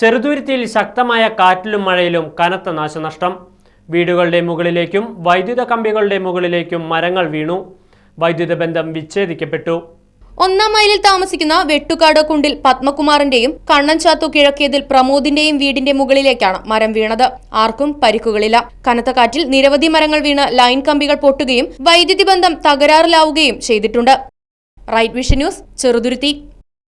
ചെറുതുരുത്തിയിൽ ശക്തമായ കാറ്റിലും മഴയിലും കനത്ത നാശനഷ്ടം. വീടുകളുടെ മുകളിലേക്കും വൈദ്യുത കമ്പികളുടെ മുകളിലേക്കും മരങ്ങൾ വീണു. വൈദ്യുത ബന്ധം വിച്ഛേദിക്കപ്പെട്ടു. ഒന്നാം മൈലിൽ താമസിക്കുന്ന വെട്ടുകാട് കുണ്ടിൽ പത്മകുമാറിന്റെയും കണ്ണൻചാത്തു കിഴക്കേതിൽ പ്രമോദിന്റെയും വീടിന്റെ മുകളിലേക്കാണ് മരം വീണത്. ആർക്കും പരിക്കുകളില്ല. കനത്ത കാറ്റിൽ നിരവധി മരങ്ങൾ വീണ് ലൈൻ കമ്പികൾ പൊട്ടുകയും വൈദ്യുതി ബന്ധം തകരാറിലാവുകയും ചെയ്തിട്ടുണ്ട്. Right Vision News Cheruthuruthy.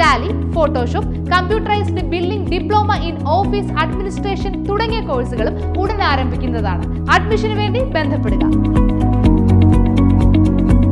Tally Photoshop computerised billing diploma in office administration തുടങ്ങിയ കോഴ്സുകളും ഉടൻ ആരംഭിക്കുന്നതാണ്. അഡ്മിഷന് വേണ്ടി ബന്ധപ്പെടുക.